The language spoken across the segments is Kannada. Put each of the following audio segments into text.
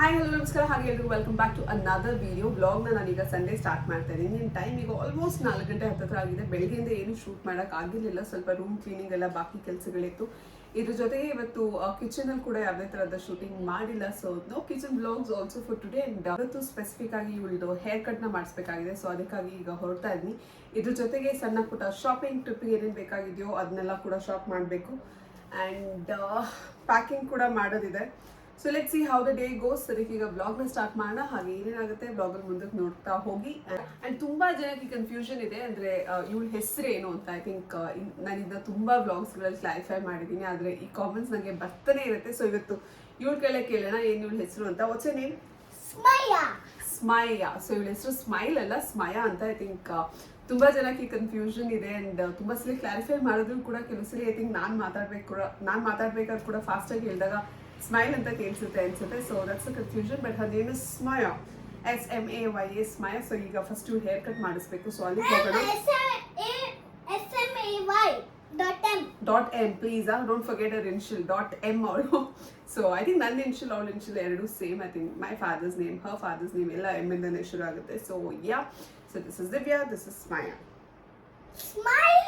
ಹಾಯ್ ಹಲೋ ನಮಸ್ಕಾರ. ಹಾಗೆ ಎಲ್ರಿಗೂ welcome back to another video ಬ್ಲಾಗ್ನ ನಾನೀಗ ಸಂಡೇ ಸ್ಟಾರ್ಟ್ ಮಾಡ್ತಾ ಇದ್ದೀನಿ. ನಿಮ್ಮ ಟೈಮ್ ಈಗ ಆಲ್ಮೋಸ್ಟ್ ನಾಲ್ಕು ಗಂಟೆ ಹತ್ತತ್ರ ಆಗಿದೆ. ಬೆಳಗ್ಗೆಯಿಂದ ಏನು ಶೂಟ್ ಮಾಡೋಕೆ ಆಗಿರಲಿಲ್ಲ. ಸ್ವಲ್ಪ ರೂಮ್ ಕ್ಲೀನಿಂಗ್ ಎಲ್ಲ ಬಾಕಿ ಕೆಲಸಗಳಿತ್ತು. ಇದ್ರ ಜೊತೆಗೆ ಇವತ್ತು ಕಿಚನಲ್ಲಿ ಕೂಡ ಯಾವುದೇ ಥರದ ಶೂಟಿಂಗ್ ಮಾಡಿಲ್ಲ. So no kitchen vlogs also for today and ಇವತ್ತು ಸ್ಪೆಸಿಫಿಕ್ ಆಗಿ ಇವಳದು ಹೇರ್ ಕಟ್ನ ಮಾಡಿಸ್ಬೇಕಾಗಿದೆ. ಸೊ ಅದಕ್ಕಾಗಿ ಈಗ ಹೊರಡ್ತಾ ಇದ್ದೀನಿ. ಇದ್ರ ಜೊತೆಗೆ ಸಣ್ಣ ಪುಟ್ಟ ಶಾಪಿಂಗ್ ಟ್ರಿಪ್ಗೆ ಏನೇನು ಬೇಕಾಗಿದೆಯೋ ಅದನ್ನೆಲ್ಲ ಕೂಡ ಶಾಪ್ ಮಾಡಬೇಕು. ಆ್ಯಂಡ್ ಪ್ಯಾಕಿಂಗ್ ಕೂಡ ಮಾಡೋದಿದೆ. So let see how the day goes ಅದಕ್ಕೆ ಈಗ ಬ್ಲಾಗ್ನ ಸ್ಟಾರ್ಟ್ ಮಾಡೋಣ. ಹಾಗೆ ಏನೇನಾಗುತ್ತೆ ಬ್ಲಾಗಲ್ಲಿ ಮುಂದಕ್ಕೆ ನೋಡ್ತಾ ಹೋಗಿ. ಆ್ಯಂಡ್ ತುಂಬ ಜನಕ್ಕೆ ಕನ್ಫ್ಯೂಷನ್ ಇದೆ. ಅಂದರೆ ಇವಳ ಹೆಸರು ಏನು ಅಂತ ಐ ಥಿಂಕ್ ನಾನು ಇದನ್ನ ತುಂಬ ಬ್ಲಾಗ್ಸ್ಗಳಲ್ಲಿ ಕ್ಲಾರಿಫೈ ಮಾಡಿದ್ದೀನಿ. ಆದರೆ ಈ ಕಾಮೆಂಟ್ಸ್ ನನಗೆ ಬರ್ತಾನೆ ಇರುತ್ತೆ. ಸೊ ಇವತ್ತು ಇವಳ ಕೈಲೇ ಕೇಳೋಣ ಏನು ಇವಳ ಹೆಸರು ಅಂತ. What's name Smaya Smaya so ಇವಳ ಹೆಸರು ಸ್ಮೈಲ್ ಅಲ್ಲ ಸ್ಮಯ ಅಂತ ಐ ಥಿಂಕ್ ತುಂಬಾ ಜನಕ್ಕೆ ಕನ್ಫ್ಯೂಷನ್ ಇದೆ. ಅಂಡ್ ತುಂಬಾ ಸಲ ಕ್ಲಾರಿಫೈ ಮಾಡಿದ್ರು ಕೂಡ ಕೆಲವು ಸಲ ಐ ಥಿಂಕ್ ನಾನು ಮಾತಾಡ್ಬೇಕು ಕೂಡ ನಾನು ಮಾತಾಡ್ಬೇಕಾದ್ರೆ ಕೂಡ ಫಾಸ್ಟಾಗಿ ಹೇಳಿದಾಗ ಸ್ಮೈಲ್ ಅಂತ ಕೇಳಿಸುತ್ತೆ ಅನ್ಸುತ್ತೆ. So that's a confusion but ಅದೇನು Smaya S M A Y A Smaya so ಈಗ ಫಸ್ಟ್ ಇವ್ರು ಹೇರ್ ಕಟ್ ಮಾಡಿಸ್ಬೇಕು. ಸೊ ಅಲ್ಲಿ ಹೋಗೋಣ. S-M-A-Y dot M. Dot M please don't forget uh initial dot M ಅವಳು ಸೊ ಐ ಥಿಂಕ್ ನನ್ನ ಇನ್ಶಿಲ್ ಅವಳ ಇನ್ಶಿಲ್ ಎರಡು same I think my father's name her father's name ಎಲ್ಲ ಎಂ ಇಂದನೇ ಶುರು ಆಗುತ್ತೆ. So yeah so this is Divya this is Smaya Smile.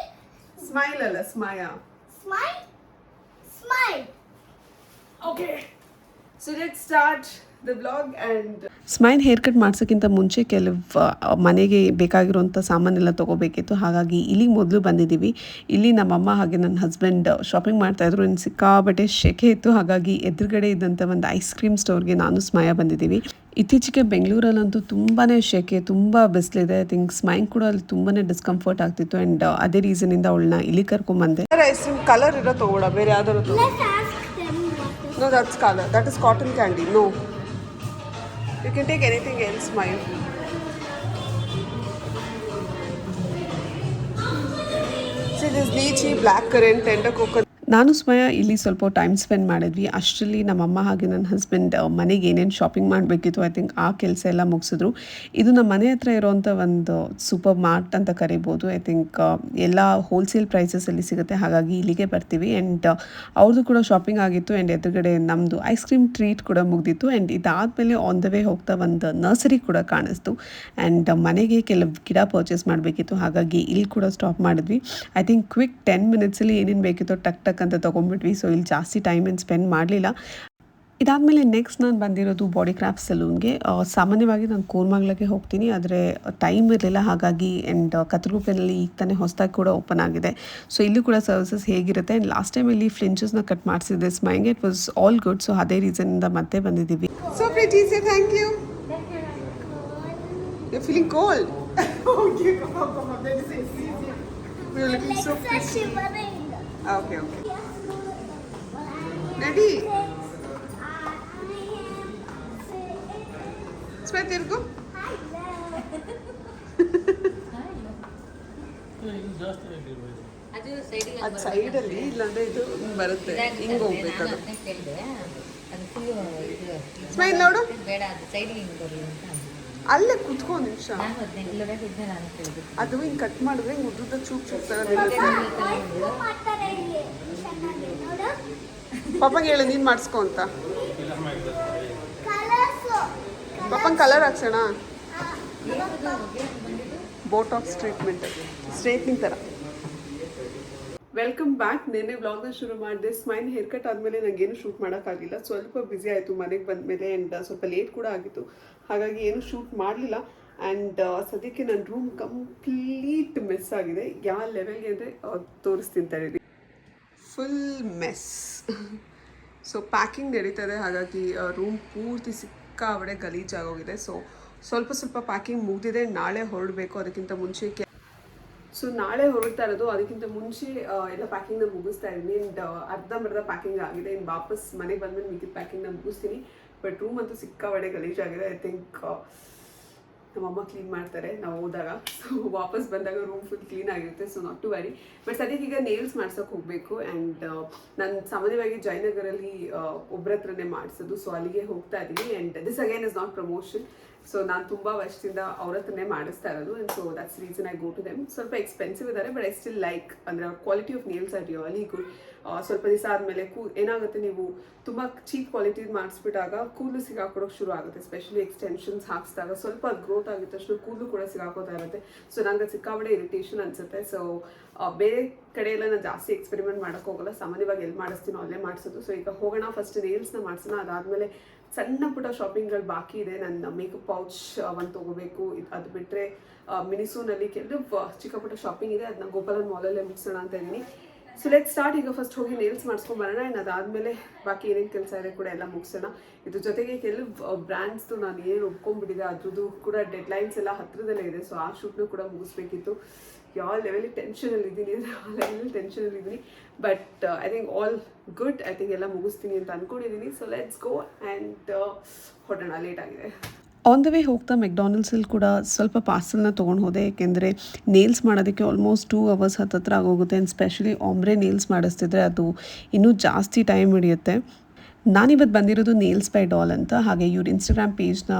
Smile ಅಲ್ಲ Smaya Smile. Smile. Okay so let start the vlog and smile hair cut ಮಾಡ್ಸೋಕ್ಕಿಂತ ಮುಂಚೆ ಕೆಲವು ಮನೆಗೆ ಬೇಕಾಗಿರುವಂಥ ಸಾಮಾನೆಲ್ಲ ತೊಗೋಬೇಕಿತ್ತು. ಹಾಗಾಗಿ ಇಲ್ಲಿಗೆ ಮೊದಲು ಬಂದಿದ್ದೀವಿ. ಇಲ್ಲಿ ನಮ್ಮಮ್ಮ ಹಾಗೆ ನನ್ನ ಹಸ್ಬೆಂಡ್ ಶಾಪಿಂಗ್ ಮಾಡ್ತಾಯಿದ್ರು ಇನ್ನು ಸಿಕ್ಕಾಬಟ್ಟೆ ಶೆಕೆ ಇತ್ತು. ಹಾಗಾಗಿ ಎದುರುಗಡೆ ಇದ್ದಂಥ ಒಂದು ಐಸ್ ಕ್ರೀಮ್ ಸ್ಟೋರ್ಗೆ ನಾನು ಸ್ಮಯ ಬಂದಿದ್ದೀವಿ. ಇತ್ತೀಚೆಗೆ ಬೆಂಗಳೂರಲ್ಲಂತೂ ತುಂಬಾ ಶೆಕೆ ತುಂಬ ಬಿಸಿಲಿದೆ. ಐ ಥಿಂಕ್ ಸ್ಮೈನ್ ಕೂಡ ಅಲ್ಲಿ ತುಂಬಾ ಡಿಸ್ಕಂಫರ್ಟ್ ಆಗ್ತಿತ್ತು. ಆ್ಯಂಡ್ ಅದೇ ರೀಸನಿಂದ ಅವಳನ್ನ ಇಲ್ಲಿ ಕರ್ಕೊಂಬಂದೆ. ಐಸ್ ಕ್ರೀಮ್ ಕಲರ್ ಇರೋ ತಗೋಡ ಬೇರೆ them No, that's color. That is cotton candy. No. You can take anything else, Mine. See, this lychee, black currant, tender coconut. ನಾನು ಸ್ವಯ ಇಲ್ಲಿ ಸ್ವಲ್ಪ ಟೈಮ್ ಸ್ಪೆಂಡ್ ಮಾಡಿದ್ವಿ. ಅಷ್ಟರಲ್ಲಿ ನಮ್ಮಮ್ಮ ಹಾಗೆ ನನ್ನ ಹಸ್ಬೆಂಡ್ ಮನೆಗೆ ಏನೇನು ಶಾಪಿಂಗ್ ಮಾಡಬೇಕಿತ್ತು ಐ ಥಿಂಕ್ ಆ ಕೆಲಸ ಎಲ್ಲ ಮುಗಿಸಿದ್ರು. ಇದು ನಮ್ಮ ಮನೆ ಹತ್ರ ಇರೋವಂಥ ಒಂದು ಸೂಪರ್ ಮಾರ್ಟ್ ಅಂತ ಕರಿಬೋದು. ಐ ಥಿಂಕ್ ಎಲ್ಲ ಹೋಲ್ಸೇಲ್ ಪ್ರೈಸಸಲ್ಲಿ ಸಿಗುತ್ತೆ. ಹಾಗಾಗಿ ಇಲ್ಲಿಗೆ ಬರ್ತೀವಿ. ಆ್ಯಂಡ್ ಅವ್ರದ್ದು ಕೂಡ ಶಾಪಿಂಗ್ ಆಗಿತ್ತು. ಆ್ಯಂಡ್ ಎದುರುಗಡೆ ನಮ್ಮದು ಐಸ್ ಕ್ರೀಮ್ ಟ್ರೀಟ್ ಕೂಡ ಮುಗ್ದಿತ್ತು. ಆ್ಯಂಡ್ ಇದಾದಮೇಲೆ ಆನ್ ದ ವೇ ಹೋಗ್ತಾ ಒಂದು ನರ್ಸರಿ ಕೂಡ ಕಾಣಿಸ್ತು. ಆ್ಯಂಡ್ ಮನೆಗೆ ಕೆಲವು ಗಿಡ ಪರ್ಚೇಸ್ ಮಾಡಬೇಕಿತ್ತು. ಹಾಗಾಗಿ ಇಲ್ಲಿ ಕೂಡ ಸ್ಟಾಪ್ ಮಾಡಿದ್ವಿ. ಐ ಥಿಂಕ್ ಕ್ವಿಕ್ ಟೆನ್ ಮಿನಿಟ್ಸಲ್ಲಿ ಏನೇನು ಬೇಕಿತ್ತು ಟಕ್ ಟಕ್ ಅಂತ ತೊಗೊಂಡ್ಬಿಟ್ವಿ. ಸೊ ಇಲ್ಲಿ ಜಾಸ್ತಿ ಟೈಮ್ ಏನು ಸ್ಪೆಂಡ್ ಮಾಡಲಿಲ್ಲ. ಇದಾದಮೇಲೆ ನೆಕ್ಸ್ಟ್ ನಾನು ಬಂದಿರೋದು ಬಾಡಿ ಕ್ರಾಫ್ಟ್ ಸಲೂನ್ಗೆ ಸಾಮಾನ್ಯವಾಗಿ ನಾನು ಕೂರ್ಮಂಗ್ಲಕ್ಕೆ ಹೋಗ್ತೀನಿ. ಆದರೆ ಟೈಮ್ ಇರಲಿಲ್ಲ. ಹಾಗಾಗಿ ಆ್ಯಂಡ್ ಕತ್ರಗುಪ್ಪೆನಲ್ಲಿ ಈಗ ತಾನೇ ಹೊಸದಾಗಿ ಕೂಡ ಓಪನ್ ಆಗಿದೆ. ಸೊ ಇಲ್ಲೂ ಕೂಡ ಸರ್ವಿಸಸ್ ಹೇಗಿರುತ್ತೆ? ಆ್ಯಂಡ್ ಲಾಸ್ಟ್ ಟೈಮ್ ಇಲ್ಲಿ ಫ್ಲಿಂಚಸ್ನ ಕಟ್ ಮಾಡಿಸಿದ್ದೆ. ಸ್ಮೈಂಗ್ it was all good so ಅದೇ ರೀಸನಿಂದ ಮತ್ತೆ ಬಂದಿದ್ದೀವಿ. So Preethi say thank you You're feeling cold. oh, you come on, come on, that is easy. You're looking so pretty. Okay, okay. Ready? Smell ತಿರ್ಗು ಅದು ಸೈಡಿಗೆ ಅದು ಸೈಡಲ್ಲಿ ಇಲ್ಲಾಂದ್ರೆ ಇದು ಹಿಂಗ್ ಬರುತ್ತೆ ಹಿಂಗೆ ಹೋಗ್ಬೇಕು ಅದು ಅದನ್ನ ಕೇಳಿದೆ ಅದು ಫುಲ್ ಇದು ಸ್ಮೈಲ್ ನೋಡು ಬೇಡ ಅದು ಸೈಡಿಗೆ ಹಿಂಗೆ ಬರಲಿ ಅಂತ ಅಂದೆ. ಅಲ್ಲೇ ಕುತ್ಕೋ ನಿಮಿಷ. ಅದು ಹಿಂಗೆ ಕಟ್ ಮಾಡಿದ್ರೆ ಹಿಂಗೆ ಉದ್ದುದ್ದ ಚೂಪ್ ಚೂಪ್ ತರ ಪಾಪಂಗೆ ಹೇಳು ನೀನು ಮಾಡಿಸ್ಕೊ ಅಂತ. ಪಾಪಂಗೆ ಕಲರ್ ಹಾಕ್ಸೋಣ? ಬೋಟಾಕ್ಸ್ ಟ್ರೀಟ್ಮೆಂಟ್ ಸ್ಟ್ರೇಟ್ನಿಂಗ್ ಥರ ವೆಲ್ಕಮ್ ಬ್ಯಾಕ್ ನಿನ್ನೆ ವ್ಲಾಗ್ನ ಶುರು ಮಾಡಿದೆ. ಸ್ಮೈನ್ ಹೇರ್ ಕಟ್ ಆದಮೇಲೆ ನನಗೇನು ಶೂಟ್ ಮಾಡೋಕ್ಕಾಗಿಲ್ಲ. ಸ್ವಲ್ಪ ಬ್ಯುಸಿ ಆಯಿತು ಮನೆಗೆ ಬಂದಮೇಲೆ ಆ್ಯಂಡ್ ಸ್ವಲ್ಪ ಲೇಟ್ ಕೂಡ ಆಗಿತ್ತು. ಹಾಗಾಗಿ ಏನು ಶೂಟ್ ಮಾಡಲಿಲ್ಲ. ಆ್ಯಂಡ್ ಸದ್ಯಕ್ಕೆ ನನ್ನ ರೂಮ್ ಕಂಪ್ಲೀಟ್ ಮೆಸ್ ಆಗಿದೆ. ಯಾವ ಲೆವೆಲ್ಗೆ ಅಂದರೆ ತೋರಿಸ್ತೀನಿ ಫುಲ್ ಮೆಸ್ ಸೊ ಪ್ಯಾಕಿಂಗ್ ನಡೀತದೆ. ಹಾಗಾಗಿ ರೂಮ್ ಪೂರ್ತಿ ಸಿಕ್ಕಾಬಡೆ ಗಲೀಜಾಗೋಗಿದೆ ಸೊ ಸ್ವಲ್ಪ ಸ್ವಲ್ಪ ಪ್ಯಾಕಿಂಗ್ ಮುಗಿದಿದೆ. ನಾಳೆ ಹೊರಡಬೇಕು. ಅದಕ್ಕಿಂತ ಮುಂಚೆ ಸೊ ನಾಳೆ ಹೊರಡ್ತಾ ಇರೋದು, ಅದಕ್ಕಿಂತ ಮುಂಚೆ ಎಲ್ಲ ಪ್ಯಾಕಿಂಗ್ನ ಮುಗಿಸ್ತಾ ಇದ್ದೀನಿ. ಆ್ಯಂಡ್ ಅರ್ಧಂಬರ್ಧ ಪ್ಯಾಕಿಂಗ್ ಆಗಿದೆ. ಇನ್ನು ವಾಪಸ್ ಮನೆಗೆ ಬಂದ್ಮೇಲೆ ಮಿಕ್ಕಿದ ಪ್ಯಾಕಿಂಗ್ನ ಮುಗಿಸ್ತೀನಿ. ಬಟ್ ರೂಮ್ ಅಂತೂ ಸಿಕ್ಕಾಬಡೆ ಗಲೀಜಾಗಿದೆ ಐ ಥಿಂಕ್ ನಮ್ಮಮ್ಮ ಕ್ಲೀನ್ ಮಾಡ್ತಾರೆ ನಾವು ಹೋದಾಗ. ಸೊ ವಾಪಸ್ ಬಂದಾಗ ರೂಮ್ ಫುಲ್ ಕ್ಲೀನ್ ಆಗಿರುತ್ತೆ. So not to worry but ಸದ್ಯಕ್ಕೆ ಈಗ ನೇಲ್ಸ್ ಮಾಡ್ಸೋಕೆ ಹೋಗಬೇಕು. ಆ್ಯಂಡ್ ನಾನು ಸಾಮಾನ್ಯವಾಗಿ ಜಯನಗರಲ್ಲಿ ಒಬ್ಬರ ಹತ್ರನೇ ಮಾಡಿಸೋದು. ಸೊ ಅಲ್ಲಿಗೆ ಹೋಗ್ತಾ ಇದ್ದೀನಿ. And this again is not promotion so ನಾನು ತುಂಬ ವರ್ಷದಿಂದ ಅವ್ರ ಹತ್ರನೇ ಮಾಡಿಸ್ತಾ ಇರೋದು and so that's reason I go to them ಸ್ವಲ್ಪ ಎಕ್ಸ್ಪೆನ್ಸಿವ್ ಇದ್ದಾರೆ ಬಟ್ ಐ ಸ್ಟಿಲ್ ಲೈಕ್ ಅಂದರೆ ಅವ್ರ quality of nails are really good ಸ್ವಲ್ಪ ದಿವಸ ಆದಮೇಲೆ ಕೂ ಏನಾಗುತ್ತೆ ನೀವು ತುಂಬ ಚೀಪ್ ಕ್ವಾಲಿಟಿ ಮಾಡಿಸ್ಬಿಟ್ಟಾಗ ಕೂದಲು ಸಿಗಾಕೊಡೋಕೆ ಶುರು ಆಗುತ್ತೆ ಸ್ಪೆಷಲಿ ಎಕ್ಸ್ಟೆನ್ಷನ್ಸ್ ಹಾಕಿಸಿದಾಗ. ಸ್ವಲ್ಪ ಅದು ಗ್ರೋತ್ ಆಗಿದ ತಕ್ಷಣ ಕೂದಲು ಕೂಡ ಸಿಗಾಕೋತಾ ಇರುತ್ತೆ. ಸೊ ನನಗೆ ಸಿಕ್ಕಾಬಡೆ ಇರಿಟೇಷನ್ ಅನಿಸುತ್ತೆ. ಸೊ ಬೇರೆ ಕಡೆ ಎಲ್ಲ ನಾನು ಜಾಸ್ತಿ ಎಕ್ಸ್ಪೆರಿಮೆಂಟ್ ಮಾಡೋಕೆ ಹೋಗಲ್ಲ. ಸಾಮಾನ್ಯವಾಗಿ ಎಲ್ಲಿ ಮಾಡಿಸ್ತೀನೋ ಅಲ್ಲೇ ಮಾಡಿಸೋದು. ಸೊ ಈಗ ಹೋಗೋಣ ಫಸ್ಟ್ ನೇಲ್ಸ್ನ ಮಾಡಿಸೋಣ. ಅದಾದಮೇಲೆ ಸಣ್ಣ ಪುಟ್ಟ ಶಾಪಿಂಗ್ಗಳು ಬಾಕಿ ಇದೆ. ನನ್ನ ಮೇಕಪ್ ಪೌಚ್ ಒಂದು ತೊಗೋಬೇಕು. ಇದು, ಅದು ಬಿಟ್ಟರೆ ಮಿನಿಸೂನಲ್ಲಿ ಕೆಲವು ಚಿಕ್ಕ ಪುಟ್ಟ ಶಾಪಿಂಗ್ ಇದೆ. ಅದನ್ನ ಗೋಪಾಲನ್ ಮಾಲಲ್ಲೇ ಮುಗಿಸೋಣ ಅಂತ ಇದ್ದೀನಿ. ಸೊ ಲೆಟ್ ಸ್ಟಾರ್ಟ್ ಈಗ ಫಸ್ಟ್ ಹೋಗಿ ನೇಲ್ಸ್ ಮಾಡಿಸ್ಕೊಂಬರೋಣ ಆ್ಯಂಡ್ ಅದಾದಮೇಲೆ ಬಾಕಿ ಏನೇನು ಕೆಲಸ ಇದೆ ಕೂಡ ಎಲ್ಲ ಮುಗಿಸೋಣ. ಇದ್ರ ಜೊತೆಗೆ ಕೆಲವು ಬ್ರ್ಯಾಂಡ್ಸ್ದು ನಾನು ಏನು ಒಪ್ಕೊಂಡ್ಬಿಟ್ಟಿದೆ, ಅದ್ರದ್ದು ಕೂಡ ಡೆಡ್ಲೈನ್ಸ್ ಎಲ್ಲ ಹತ್ತಿರದಲ್ಲೇ ಇದೆ. ಸೊ ಆ ಶೂಟ್ನು ಕೂಡ ಮುಗಿಸ್ಬೇಕಿತ್ತು. ಯಾವ ಲೆವೆಲಿಗೆ ಟೆನ್ಷನಲ್ಲಿ ಇದ್ದೀನಿ. ಅಂದರೆ ಟೆನ್ಷನಲ್ಲಿ ಇದ್ದೀನಿ. But I think all good I think ಎಲ್ಲ ಮುಗಿಸ್ತೀನಿ ಅಂತ ಅಂದ್ಕೊಂಡಿದ್ದೀನಿ ಸೊ ಲೆಟ್ಸ್ ಗೋ ಆ್ಯಂಡ್ ಹೊಡೋಣ ಲೇಟ್ ಆಗಿದೆ. ಆನ್ ದ ವೇ ಹೋಗ್ತಾ ಮೆಕ್ಡಾನಲ್ಸಲ್ಲಿ ಕೂಡ ಸ್ವಲ್ಪ ಪಾರ್ಸಲ್ನ ತೊಗೊಂಡು ಹೋದೆ. ಏಕೆಂದರೆ ನೇಲ್ಸ್ ಮಾಡೋದಕ್ಕೆ ಆಲ್ಮೋಸ್ಟ್ ಟೂ ಅವರ್ಸ್ ಹತ್ತತ್ರ ಆಗೋಗುತ್ತೆ. ಆ್ಯಂಡ್ ಸ್ಪೆಷಲಿ ಆಮ್ರೆ ನೇಲ್ಸ್ ಮಾಡಿಸ್ತಿದ್ರೆ ಅದು ಇನ್ನೂ ಜಾಸ್ತಿ ಟೈಮ್ ಹಿಡಿಯುತ್ತೆ. ನಾನಿವತ್ತು ಬಂದಿರೋದು ನೇಲ್ಸ್ ಬೈ ಡಾಲ್ ಅಂತ. ಹಾಗೆ ಇವ್ರ ಇನ್ಸ್ಟಾಗ್ರಾಮ್ ಪೇಜ್ನ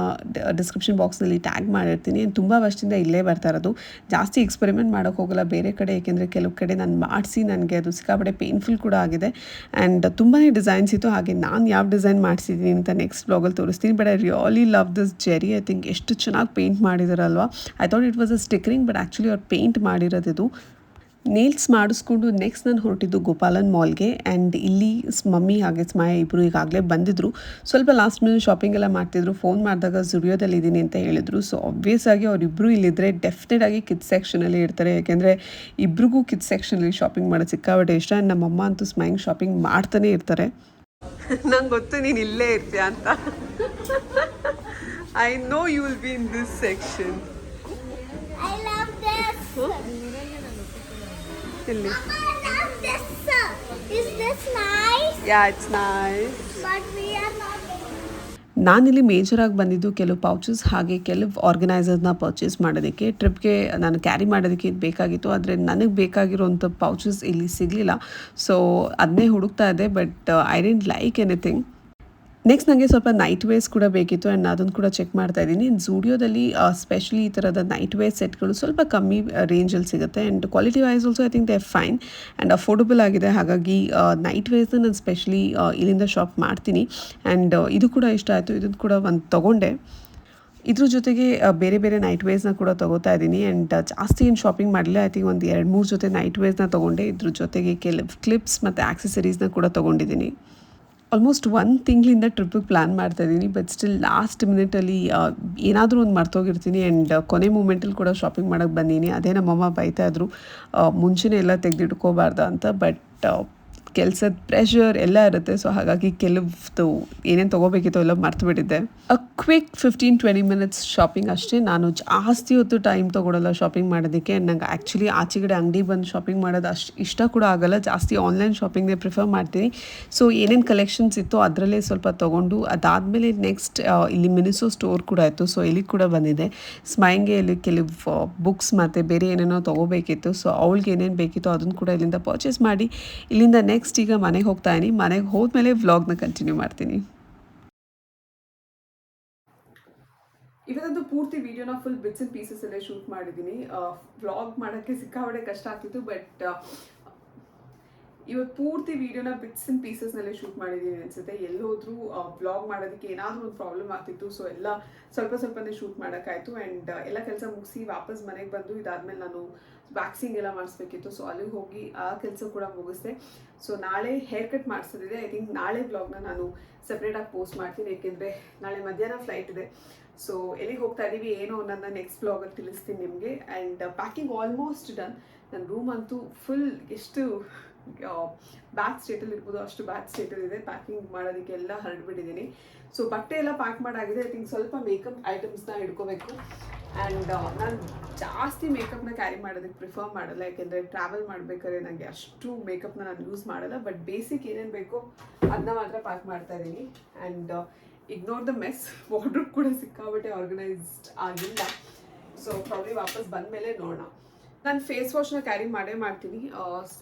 ಡಿಸ್ಕ್ರಿಪ್ಷನ್ ಬಾಕ್ಸ್ನಲ್ಲಿ ಟ್ಯಾಗ್ ಮಾಡಿರ್ತೀನಿ. ತುಂಬ ವರ್ಷದಿಂದ ಇಲ್ಲೇ ಬರ್ತಾ ಇರೋದು. ಜಾಸ್ತಿ ಎಕ್ಸ್ಪೆರಿಮೆಂಟ್ ಮಾಡೋಕೆ ಹೋಗಲ್ಲ ಬೇರೆ ಕಡೆ, ಏಕೆಂದರೆ ಕೆಲವು ಕಡೆ ನಾನು ಮಾಡಿಸಿ ನನಗೆ ಅದು ಸಿಕ್ಕಾಪಡೆ ಪೇನ್ಫುಲ್ ಕೂಡ ಆಗಿದೆ. ಆ್ಯಂಡ್ ತುಂಬಾ ಡಿಸೈನ್ಸ್ ಇತ್ತು. ಹಾಗೆ ನಾನು ಯಾವ ಡಿಸೈನ್ ಮಾಡಿಸಿದ್ದೀನಿ ಅಂತ ನೆಕ್ಸ್ಟ್ ಬ್ಲಾಗಲ್ಲಿ ತೋರಿಸ್ತೀನಿ. But I really love this jelly I think ಎಷ್ಟು ಚೆನ್ನಾಗಿ paint ಮಾಡಿದಾರಲ್ವಾ I thought it was a stickering but actually ಅವ್ರು ಪೇಂಟ್ ಮಾಡಿರೋದಿದು ನೇಲ್ಸ್ ಮಾಡಿಸ್ಕೊಂಡು ನೆಕ್ಸ್ಟ್ ನಾನು ಹೊರಟಿದ್ದು ಗೋಪಾಲನ್ ಮಾಲ್ಗೆ ಆ್ಯಂಡ್ ಇಲ್ಲಿ ಮಮ್ಮಿ ಹಾಗೆ ಸ್ಮಯ ಇಬ್ಬರು ಈಗಾಗಲೇ ಬಂದಿದ್ದರು ಸ್ವಲ್ಪ ಲಾಸ್ಟ್ ಮಿನಿಟ್ ಶಾಪಿಂಗ್ ಎಲ್ಲ ಮಾಡ್ತಿದ್ರು. ಫೋನ್ ಮಾಡಿದಾಗ ಜುಡಿಯೋದಲ್ಲಿ ಇದ್ದೀನಿ ಅಂತ ಹೇಳಿದರು. ಸೊ ಆಬ್ವಿಯಸ್ ಆಗಿ ಅವರಿಬ್ಬರು ಇಲ್ಲಿದ್ದರೆ ಡೆಫಿನೆಟ್ ಆಗಿ ಕಿಡ್ಸ್ ಸೆಕ್ಷನಲ್ಲಿ ಇರ್ತಾರೆ. ಯಾಕೆಂದರೆ ಇಬ್ರಿಗೂ ಕಿಡ್ಸ್ ಸೆಕ್ಷನಲ್ಲಿ ಶಾಪಿಂಗ್ ಮಾಡೋದು ಸಿಕ್ಕಾಬಟ್ಟೆ ಇಷ್ಟ. ಆ್ಯಂಡ್ ನಮ್ಮಮ್ಮ ಅಂತೂ ಸ್ಮೈಂಗ್ ಶಾಪಿಂಗ್ ಮಾಡ್ತಾನೆ ಇರ್ತಾರೆ. ನಂಗೆ ಗೊತ್ತು ನೀನು ಇಲ್ಲೇ ಇರ್ತೀಯ ಅಂತ. I know you will be in this section I love this. ಇಲ್ಲಿ? Yeah it's nice. ನಾನಿಲ್ಲಿ ಮೇಜರಾಗಿ ಬಂದಿದ್ದು ಕೆಲವು ಪೌಚಸ್ ಹಾಗೆ ಕೆಲವು ಆರ್ಗನೈಸರ್ನ ಪರ್ಚೇಸ್ ಮಾಡೋದಕ್ಕೆ. ಟ್ರಿಪ್ಗೆ ನಾನು ಕ್ಯಾರಿ ಮಾಡೋದಕ್ಕೆ ಇದು ಬೇಕಾಗಿತ್ತು. ಆದರೆ ನನಗೆ ಬೇಕಾಗಿರುವಂಥ ಪೌಚಸ್ ಇಲ್ಲಿ ಸಿಗಲಿಲ್ಲ. ಸೊ ಅದನ್ನೇ ಹುಡುಕ್ತಾ ಇದ್ದೆ but I didn't like anything next ನನಗೆ ಸ್ವಲ್ಪ ನೈಟ್ ವೇರ್ಸ್ ಕೂಡ ಬೇಕಿತ್ತು ಆ್ಯಂಡ್ ಅದನ್ನು ಕೂಡ ಚೆಕ್ ಮಾಡ್ತಾ ಇದ್ದೀನಿ. ಝೂಡಿಯೋದಲ್ಲಿ ಸ್ಪೆಷಲಿ ಈ ಥರದ ನೈಟ್ ವೇರ್ ಸೆಟ್ಗಳು ಸ್ವಲ್ಪ ಕಮ್ಮಿ ರೇಂಜಲ್ಲಿ ಸಿಗುತ್ತೆ and quality wise also I think they fine and affordable ಆಗಿದೆ. ಹಾಗಾಗಿ ನೈಟ್ ವೇರ್ಸ್ನ ನಾನು ಸ್ಪೆಷಲಿ ಇಲ್ಲಿಂದ ಶಾಪ್ ಮಾಡ್ತೀನಿ ಆ್ಯಂಡ್ ಇದು ಕೂಡ ಇಷ್ಟ ಆಯಿತು. ಇದನ್ನು ಕೂಡ ಒಂದು ತೊಗೊಂಡೆ. ಇದ್ರ ಜೊತೆಗೆ ಬೇರೆ ಬೇರೆ ನೈಟ್ ವೇರ್ಸ್ನ ಕೂಡ ತೊಗೋತಾ ಇದ್ದೀನಿ ಆ್ಯಂಡ್ ಜಾಸ್ತಿ ಏನು ಶಾಪಿಂಗ್ ಮಾಡಲಿಲ್ಲ. ಐ ಥಿಂಕ್ ಒಂದು ಎರಡು ಮೂರು ಜೊತೆ ನೈಟ್ ವೇರ್ಸ್ನ ತೊಗೊಂಡೆ. ಇದ್ರ ಜೊತೆಗೆ ಕೆಲವು ಕ್ಲಿಪ್ಸ್ ಮತ್ತು ಆಕ್ಸೆಸರೀಸ್ನ ಕೂಡ ತೊಗೊಂಡಿದ್ದೀನಿ. ಆಲ್ಮೋಸ್ಟ್ ಒಂದು ತಿಂಗಳಿಂದ ಟ್ರಿಪ್ಪಿಗೆ ಪ್ಲ್ಯಾನ್ ಮಾಡ್ತಾ ಇದ್ದೀನಿ ಬಟ್ ಸ್ಟಿಲ್ ಲಾಸ್ಟ್ ಮಿನಿಟಲ್ಲಿ ಏನಾದರೂ ಒಂದು ಮರ್ತೋಗಿರ್ತೀನಿ ಆ್ಯಂಡ್ ಕೊನೆ ಮೂಮೆಂಟಲ್ಲಿ ಕೂಡ ಶಾಪಿಂಗ್ ಮಾಡೋಕ್ಕೆ ಬಂದೀನಿ. ಅದೇ ನಮ್ಮಮ್ಮ ಬೈತಾ ಇದ್ರು ಆ, ಮುಂಚೆನೇ ಎಲ್ಲ ತೆಗೆದಿಟ್ಕೋಬಾರ್ದು ಅಂತ ಬಟ್ ಕೆಲಸದ ಪ್ರೆಷರ್ ಎಲ್ಲ ಇರುತ್ತೆ. ಸೊ ಹಾಗಾಗಿ ಕೆಲವ್ದು ಏನೇನು ತೊಗೋಬೇಕಿತ್ತು ಎಲ್ಲ ಮರ್ತು ಬಿಟ್ಟಿದ್ದೆ. A quick fifteen twenty minutes shopping ಅಷ್ಟೇ. ನಾನು ಜಾಸ್ತಿ ಹೊತ್ತು ಟೈಮ್ ತೊಗೊಳಲ್ಲ ಶಾಪಿಂಗ್ ಮಾಡೋದಕ್ಕೆ. ನಂಗೆ ಆ್ಯಕ್ಚುಲಿ ಆಚೆಗಡೆ ಅಂಗಡಿ ಬಂದು ಶಾಪಿಂಗ್ ಮಾಡೋದು ಅಷ್ಟು ಇಷ್ಟ ಕೂಡ ಆಗಲ್ಲ. ಜಾಸ್ತಿ ಆನ್ಲೈನ್ ಶಾಪಿಂಗ್ನೇ ಪ್ರಿಫರ್ ಮಾಡ್ತೀನಿ. ಸೊ ಏನೇನು ಕಲೆಕ್ಷನ್ಸ್ ಇತ್ತು ಅದರಲ್ಲೇ ಸ್ವಲ್ಪ ತೊಗೊಂಡು, ಅದಾದಮೇಲೆ ನೆಕ್ಸ್ಟ್ ಇಲ್ಲಿ ಮಿನಿಸೋ ಸ್ಟೋರ್ ಕೂಡ ಇತ್ತು. ಸೊ ಇಲ್ಲಿ ಕೂಡ ಬಂದಿದೆ. ಸ್ಮೈಂಗೆ ಇಲ್ಲಿ ಕೆಲವು ಬುಕ್ಸ್ ಮತ್ತು ಬೇರೆ ಏನೇನೋ ತೊಗೋಬೇಕಿತ್ತು. ಸೊ ಅವಳಿಗೆ ಏನೇನು ಬೇಕಿತ್ತು ಅದನ್ನು ಕೂಡ ಇಲ್ಲಿಂದ ಪರ್ಚೇಸ್ ಮಾಡಿ. ಇಲ್ಲಿಂದ ನೆಕ್ಸ್ಟ್ ಈಗ ಮನೆಗೆ ಹೋಗ್ತಾ ಇದೀನಿ. ಮನೆಗೆ ಹೋದ್ಮೇಲೆ ವ್ಲಾಗ್ನ ಕಂಟಿನ್ಯೂ ಮಾಡ್ತೀನಿ. ಇವತ್ತಂತೂ ಪೂರ್ತಿ ವಿಡಿಯೋನ ಫುಲ್ ಬಿಟ್ಸ್ ಅಂಡ್ ಪೀಸಸ್ ಅಲ್ಲೇ ಶೂಟ್ ಮಾಡಿದ್ದೀನಿ ವ್ಲಾಗ್ ಮಾಡೋಕ್ಕೆ ಸಿಕ್ಕಾಪಟ್ಟೆ ಕಷ್ಟ ಆಗ್ತಿತ್ತು ಬಟ್ ಇವತ್ತು ಪೂರ್ತಿ ವಿಡಿಯೋನ ಬಿಟ್ಸ್ ಅಂಡ್ ಪೀಸಸ್ನಲ್ಲೇ ಶೂಟ್ ಮಾಡಿದ್ದೀನಿ ಅನ್ಸುತ್ತೆ. ಎಲ್ಲೋದ್ರೂ ಬ್ಲಾಗ್ ಮಾಡೋದಕ್ಕೆ ಏನಾದರೂ ಒಂದು ಪ್ರಾಬ್ಲಮ್ ಆಗ್ತಿತ್ತು ಸೊ ಎಲ್ಲ ಸ್ವಲ್ಪ ಸ್ವಲ್ಪನೇ ಶೂಟ್ ಮಾಡೋಕ್ಕಾಯಿತು ಆ್ಯಂಡ್ ಎಲ್ಲ ಕೆಲಸ ಮುಗಿಸಿ ವಾಪಸ್ ಮನೆಗೆ ಬಂದು ಇದಾದಮೇಲೆ ನಾನು ವ್ಯಾಕ್ಸಿಂಗ್ ಎಲ್ಲ ಮಾಡಿಸ್ಬೇಕಿತ್ತು ಸೊ ಅಲ್ಲಿಗೆ ಹೋಗಿ ಆ ಕೆಲಸ ಕೂಡ ಮುಗಿಸ್ದೆ. ಸೊ ನಾಳೆ ಹೇರ್ ಕಟ್ ಮಾಡಿಸೋದಿದೆ. ಐ ಥಿಂಕ್ ನಾಳೆ ಬ್ಲಾಗ್ನ ನಾನು ಸಪ್ರೇಟಾಗಿ ಪೋಸ್ಟ್ ಮಾಡ್ತೀನಿ, ಏಕೆಂದರೆ ನಾಳೆ ಮಧ್ಯಾಹ್ನ ಫ್ಲೈಟ್ ಇದೆ. ಸೊ ಎಲ್ಲಿಗೆ ಹೋಗ್ತಾ ಇದ್ದೀವಿ ಏನೋ ನನ್ನ ನೆಕ್ಸ್ಟ್ ಬ್ಲಾಗಲ್ಲಿ ತಿಳಿಸ್ತೀನಿ ನಿಮಗೆ. ಆ್ಯಂಡ್ ಪ್ಯಾಕಿಂಗ್ ಆಲ್ಮೋಸ್ಟ್ ಡನ್ ನನ್ನ ರೂಮ್ ಅಂತೂ ಫುಲ್ ಎಷ್ಟು ಬ್ಯಾಕ್ ಸ್ಟೇಟಲ್ಲಿ ಇರ್ಬೋದು, ಅಷ್ಟು ಬ್ಯಾಕ್ ಸ್ಟೇಟಲ್ಲಿ ಇದೆ. ಪ್ಯಾಕಿಂಗ್ ಮಾಡೋದಕ್ಕೆಲ್ಲ ಹರಡ್ಬಿಟ್ಟಿದ್ದೀನಿ. ಸೊ ಬಟ್ಟೆ ಎಲ್ಲ ಪ್ಯಾಕ್ ಮಾಡಾಗಿದೆ. ಐ ಥಿಂಕ್ ಸ್ವಲ್ಪ ಮೇಕಪ್ ಐಟಮ್ಸ್ನ ಹಿಡ್ಕೋಬೇಕು. ಆ್ಯಂಡ್ ನಾನು ಜಾಸ್ತಿ ಮೇಕಪ್ನ ಕ್ಯಾರಿ ಮಾಡೋದಕ್ಕೆ ಪ್ರಿಫರ್ ಮಾಡಲ್ಲ. ಯಾಕೆಂದರೆ ಟ್ರಾವೆಲ್ ಮಾಡಬೇಕಾದ್ರೆ ನನಗೆ ಅಷ್ಟು ಮೇಕಪ್ನ ನಾನು ಯೂಸ್ ಮಾಡಲ್ಲ. ಬಟ್ ಬೇಸಿಕ್ ಏನೇನು ಬೇಕೋ ಅದನ್ನ ಮಾತ್ರ ಪ್ಯಾಕ್ ಮಾಡ್ತಾ ಇದ್ದೀನಿ. And ignore the mess wardrobe ಕೂಡ ಸಿಕ್ಕಾಬಟ್ಟೆ ಆರ್ಗನೈಸ್ಡ್ ಆಗಿಲ್ಲ. ಸೊ ಪ್ರಾಬ್ಲಿ ವಾಪಸ್ ಬಂದಮೇಲೆ ನೋಡೋಣ. ನಾನು ಫೇಸ್ ವಾಶ್ನ ಕ್ಯಾರಿ ಮಾಡೇ ಮಾಡ್ತೀನಿ.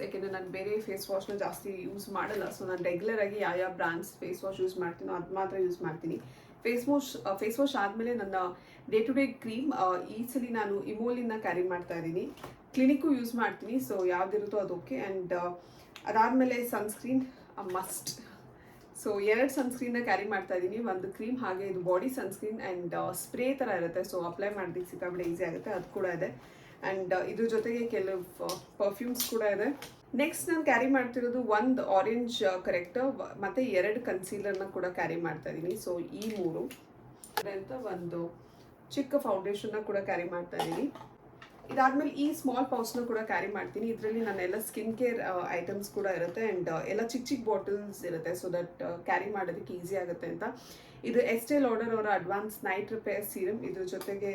ಯಾಕೆಂದರೆ ನಾನು ಬೇರೆ ಫೇಸ್ ವಾಶ್ನ ಜಾಸ್ತಿ ಯೂಸ್ ಮಾಡಲ್ಲ. ಸೊ ನಾನು ರೆಗ್ಯುಲರ್ ಆಗಿ ಯಾವ ಯಾವ ಬ್ರ್ಯಾಂಡ್ಸ್ ಫೇಸ್ ವಾಶ್ ಯೂಸ್ ಮಾಡ್ತೀನೋ ಅದು ಮಾತ್ರ ಯೂಸ್ ಮಾಡ್ತೀನಿ. ಫೇಸ್ ವಾಶ್ ಫೇಸ್ ವಾಶ್ ಆದಮೇಲೆ ನನ್ನ ಡೇ ಟು ಡೇ ಕ್ರೀಮ್ ಈ ಸಲ ನಾನು ಇಮೋಲಿನ ಕ್ಯಾರಿ ಮಾಡ್ತಾ ಇದ್ದೀನಿ. ಕ್ಲಿನಿಕ್ಕು ಯೂಸ್ ಮಾಡ್ತೀನಿ. ಸೊ ಯಾವುದಿರುತ್ತೋ ಅದು ಓಕೆ ಆ್ಯಂಡ್ ಅದಾದಮೇಲೆ ಸನ್ಸ್ಕ್ರೀನ್ ಮಸ್ಟ್ ಸೊ ಎರಡು ಸನ್ಸ್ಕ್ರೀನ್ನ ಕ್ಯಾರಿ ಮಾಡ್ತಾ ಇದ್ದೀನಿ. ಒಂದು ಕ್ರೀಮ್ ಹಾಗೆ ಇದು ಬಾಡಿ ಸನ್ಸ್ಕ್ರೀನ್ ಆ್ಯಂಡ್ ಸ್ಪ್ರೇ ಥರ ಇರುತ್ತೆ. ಸೊ ಅಪ್ಲೈ ಮಾಡೋದಕ್ಕೆ ಸಿಕ್ಕಾಬಿಡೆ ಈಸಿ ಆಗುತ್ತೆ. ಅದು ಕೂಡ ಇದೆ. ಆ್ಯಂಡ್ ಇದ್ರ ಜೊತೆಗೆ ಕೆಲವು ಪರ್ಫ್ಯೂಮ್ಸ್ ಕೂಡ ಇದೆ. ನೆಕ್ಸ್ಟ್ ನಾನು ಕ್ಯಾರಿ ಮಾಡ್ತಿರೋದು ಒಂದು ಆರೆಂಜ್ ಕರೆಕ್ಟರ್ ಮತ್ತು ಎರಡು ಕನ್ಸೀಲರ್ನ ಕೂಡ ಕ್ಯಾರಿ ಮಾಡ್ತಾ ಇದ್ದೀನಿ ಸೊ ಈ ಮೂರು. ಅಂತ ಒಂದು ಚಿಕ್ಕ ಫೌಂಡೇಶನ್ನ ಕೂಡ ಕ್ಯಾರಿ ಮಾಡ್ತಾ ಇದ್ದೀನಿ ಇದಾದ್ಮೇಲೆ ಈ ಸ್ಮಾಲ್ ಪೌಚ್ನ ಕೂಡ ಕ್ಯಾರಿ ಮಾಡ್ತೀನಿ. ಇದರಲ್ಲಿ ನಾನೆಲ್ಲ ಸ್ಕಿನ್ ಕೇರ್ ಐಟಮ್ಸ್ ಕೂಡ ಇರುತ್ತೆ. ಆ್ಯಂಡ್ ಎಲ್ಲ ಚಿಕ್ಕ ಚಿಕ್ಕ ಬಾಟಲ್ಸ್ ಇರುತ್ತೆ. ಸೊ ದಟ್ ಕ್ಯಾರಿ ಮಾಡೋದಕ್ಕೆ ಈಸಿ ಆಗುತ್ತೆ ಅಂತ. ಇದು ಎಸ್ಟೇ ಆರ್ಡರ್ ಅವರ ಅಡ್ವಾನ್ಸ್ ನೈಟ್ ರಿಪೇರ್ ಸೀರಮ್ ಇದ್ರ ಜೊತೆಗೆ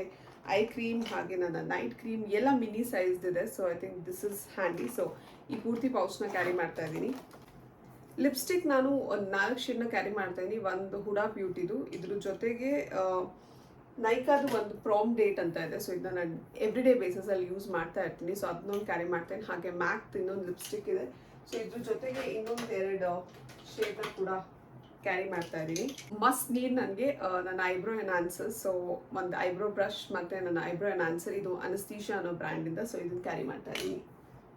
ಐ ಕ್ರೀಮ್ ಹಾಗೆ ನನ್ನ ನೈಟ್ ಕ್ರೀಮ್ ಎಲ್ಲ ಮಿನಿ ಇದೆ. So I think this is handy so ಈ ಪೂರ್ತಿ ಪೌಚ್ನ ಕ್ಯಾರಿ ಮಾಡ್ತಾ ಇದ್ದೀನಿ. ಲಿಪ್ಸ್ಟಿಕ್ ನಾನು ಒಂದು ನಾಲ್ಕು ಶೇಡ್ನ ಕ್ಯಾರಿ ಮಾಡ್ತಾ ಇದ್ದೀನಿ. ಒಂದು ಹುಡಾ ಬ್ಯೂಟಿದು ಇದ್ರ ಜೊತೆಗೆ ನೈಕಾದು ಒಂದು ಪ್ರಾಮ್ ಡೇಟ್ ಅಂತ ಇದೆ. ಸೊ ಇದನ್ನ ನಾನು ಎವ್ರಿ ಡೇ ಬೇಸಿಸಲ್ಲಿ ಯೂಸ್ ಮಾಡ್ತಾ ಇರ್ತೀನಿ. ಸೊ ಅದನ್ನೊಂದು ಕ್ಯಾರಿ ಮಾಡ್ತೇನೆ ಹಾಗೆ ಮ್ಯಾಕ್ ಇನ್ನೊಂದು ಲಿಪ್ಸ್ಟಿಕ್ ಇದೆ. ಸೊ ಇದ್ರ ಜೊತೆಗೆ ಇನ್ನೊಂದು ಎರಡು ಶೇಡ್ನ ಕೂಡ ಕ್ಯಾರಿ ಮಾಡ್ತಾ ಇದ್ದೀನಿ. ಮಸ್ಟ್ ನೀಡ್ ನನಗೆ ನನ್ನ ಐಬ್ರೋ ಎನ್ಹಾನ್ಸರ್ ಸೊ ಒಂದು ಐಬ್ರೋ ಬ್ರಷ್ ಮತ್ತು ನನ್ನ ಐಬ್ರೋ ಎನ್ಹಾನ್ಸರ್ ಇದು ಅನಸ್ತೀಶಾ ಅನ್ನೋ ಬ್ರ್ಯಾಂಡಿಂದ ಸೊ ಇದನ್ನು ಕ್ಯಾರಿ ಮಾಡ್ತಾ ಇದ್ದೀನಿ.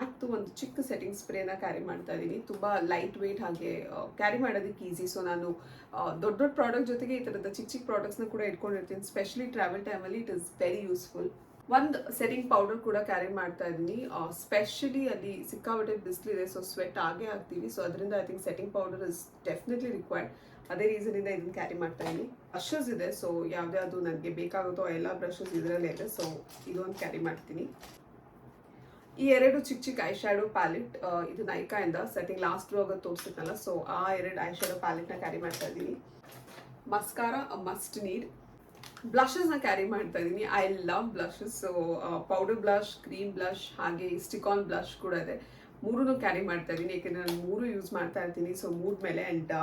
ಮತ್ತು ಒಂದು ಚಿಕ್ಕ ಸೆಟ್ಟಿಂಗ್ ಸ್ಪ್ರೇನ ಕ್ಯಾರಿ ಮಾಡ್ತಾ ಇದ್ದೀನಿ. ತುಂಬ ಲೈಟ್ ವೆಯ್ಟ್ ಹಾಗೆ ಕ್ಯಾರಿ ಮಾಡೋದಕ್ಕೆ ಈಸಿ ಸೊ ನಾನು ದೊಡ್ಡ ದೊಡ್ಡ ಪ್ರಾಡಕ್ಟ್ ಜೊತೆಗೆ ಈ ಥರದ ಚಿಕ್ಕ ಚಿಕ್ಕ ಪ್ರಾಡಕ್ಟ್ಸ್ನ ಕೂಡ ಇಟ್ಕೊಂಡಿರ್ತೀನಿ. ಸ್ಪೆಷಲಿ ಟ್ರಾವೆಲ್ ಟೈಮಲ್ಲಿ ಇಟ್ ಇಸ್ ವೆರಿ ಯೂಸ್ಫುಲ್ ಒಂದು ಸೆಟ್ಟಿಂಗ್ ಪೌಡರ್ ಕೂಡ ಕ್ಯಾರಿ ಮಾಡ್ತಾ ಇದ್ದೀನಿ. ಸ್ಪೆಷಲಿ ಅಲ್ಲಿ ಸಿಕ್ಕಾಪಟ್ಟೆ ಬಿಸಿಲಿದೆ ಸೊ ಸ್ವೆಟ್ ಆಗೇ ಆಗ್ತೀವಿ ಸೊ ಅದರಿಂದ I think setting powder is definitely required ಅದೇ ರೀಸನಿಂದ ಇದನ್ನು ಕ್ಯಾರಿ ಮಾಡ್ತಾ ಇದ್ದೀನಿ. ಬ್ರಷಸ್ ಇದೆ ಸೊ ಯಾವ್ದಾದ್ರು ನನಗೆ ಬೇಕಾಗುತ್ತೋ ಎಲ್ಲ ಬ್ರಷಸ್ ಇದರಲ್ಲೇ ಇದೆ. ಸೊ ಇದೊಂದು ಕ್ಯಾರಿ ಮಾಡ್ತೀನಿ. ಈ ಎರಡು ಚಿಕ್ಕ ಚಿಕ್ಕ ಐ ಶ್ಯಾಡೋ ಪ್ಯಾಲೆಟ್ ಇದು ನೈಕಾಯಿಂದ ಸೆಟಿಂಗ್ ಲಾಸ್ಟ್ ಆಗ ತೋರಿಸಿದ್ನಲ್ಲ ಸೊ ಆ ಎರಡು ಐ ಶ್ಯಾಡೋ ಪ್ಯಾಲೆಟ್ನ ಕ್ಯಾರಿ ಮಾಡ್ತಾ ಇದ್ದೀನಿ. ಮಸ್ಕಾರ ಮಸ್ಟ್ ನೀಡ್ ಬ್ಲಷಸ್ನ ಕ್ಯಾರಿ ಮಾಡ್ತಾ ಇದ್ದೀನಿ I love blushes so powder blush cream blush ಹಾಗೆ ಸ್ಟಿಕಾನ್ ಬ್ಲಷ್ ಕೂಡ ಇದೆ. ಮೂರನ್ನು ಕ್ಯಾರಿ ಮಾಡ್ತಾ ಇದ್ದೀನಿ ಯಾಕೆಂದರೆ ನಾನು ಮೂರು ಯೂಸ್ ಮಾಡ್ತಾ ಇರ್ತೀನಿ ಸೊ ಮೂಡ್ ಮೇಲೆ ಆ್ಯಂಡ್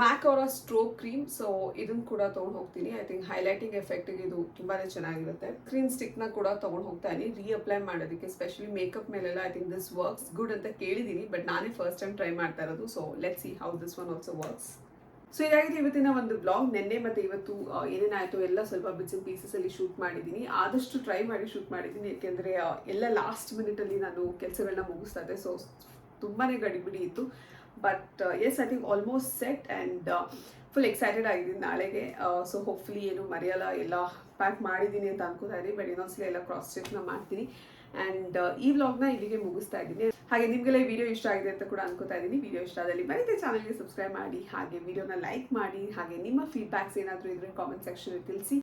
ಮ್ಯಾಕ್ ಅವರ ಸ್ಟ್ರೋಕ್ ಕ್ರೀಮ್ ಸೊ ಇದನ್ನು ಕೂಡ ತೊಗೊಂಡು ಹೋಗ್ತೀನಿ. ಐ ಥಿಂಕ್ ಹೈಲೈಟಿಂಗ್ ಎಫೆಕ್ಟಿಗೆ ಇದು ತುಂಬಾ ಚೆನ್ನಾಗಿರುತ್ತೆ. ಕ್ರೀಮ್ ಸ್ಟಿಕ್ನ ಕೂಡ ತೊಗೊಂಡು ಹೋಗ್ತಾ ಇದ್ದೀನಿ ರೀಅಪ್ಲೈ ಮಾಡೋದಕ್ಕೆ ಸ್ಪೆಷಲಿ ಮೇಕಪ್ ಮೇಲೆಲ್ಲ I think this works good ಅಂತ ಕೇಳಿದ್ದೀನಿ ಬಟ್ ನಾನೇ ಫಸ್ಟ್ ಟೈಮ್ ಟ್ರೈ ಮಾಡ್ತಾ ಇರೋದು so let see how this one also works so ಇದಾಗಿದೆ ಇವತ್ತಿನ ಒಂದು ಬ್ಲಾಗ್ ನಿನ್ನೆ ಮತ್ತೆ ಇವತ್ತು ಏನೇನಾಯಿತು ಎಲ್ಲ ಸ್ವಲ್ಪ ಬಿಟ್ಸ್ ಪೀಸಸ್ ಅಲ್ಲಿ ಶೂಟ್ ಮಾಡಿದ್ದೀನಿ. ಆದಷ್ಟು ಟ್ರೈ ಮಾಡಿ ಶೂಟ್ ಮಾಡಿದ್ದೀನಿ. ಯಾಕೆಂದ್ರೆ ಎಲ್ಲ ಲಾಸ್ಟ್ ಮಿನಿಟ್ ಅಲ್ಲಿ ನಾನು ಕೆಲಸಗಳನ್ನ ಮುಗಿಸ್ತಾ ಇದ್ದೆ. ಸೊ ತುಂಬಾನೇ ಗಡಿಬಿಡಿ ಇತ್ತು. But yes I think almost set and full excited ಆಗಿದ್ದೀನಿ ನಾಳೆಗೆ. ಸೊ ಹೋಪ್ಫುಲಿ ಏನು ಮರೆಯಲ್ಲ ಎಲ್ಲ ಪ್ಯಾಕ್ ಮಾಡಿದ್ದೀನಿ ಅಂತ ಅನ್ಕೋತಾ ಇದ್ದೀನಿ. ಬಟ್ ಇನ್ನೊಂದ್ಸಲ ಎಲ್ಲ ಕ್ರಾಸ್ ಚೆಕ್ನ ಮಾಡ್ತೀನಿ. ಆ್ಯಂಡ್ ಈ ವ್ಲಾಗ್ನ ಇಲ್ಲಿಗೆ ಮುಗಿಸ್ತಾ ಇದ್ದೀನಿ. ಹಾಗೆ ನಿಮಗೆಲ್ಲ ಈ ವಿಡಿಯೋ ಇಷ್ಟ ಆಗಿದೆ ಅಂತ ಕೂಡ ಅನ್ಕೋತಾ ಇದ್ದೀನಿ. ವಿಡಿಯೋ ಇಷ್ಟ ಆದಲ್ಲಿ ಮರೀತೆ ಚಾನಲ್ಗೆ ಸಬ್ಸ್ಕ್ರೈಬ್ ಮಾಡಿ, ಹಾಗೆ ವಿಡಿಯೋನ ಲೈಕ್ ಮಾಡಿ, ಹಾಗೆ ನಿಮ್ಮ ಫೀಡ್ಬ್ಯಾಕ್ಸ್ ಏನಾದರೂ ಇದ್ರೆ ಕಾಮೆಂಟ್ ಸೆಕ್ಷನ್ ತಿಳಿಸಿ.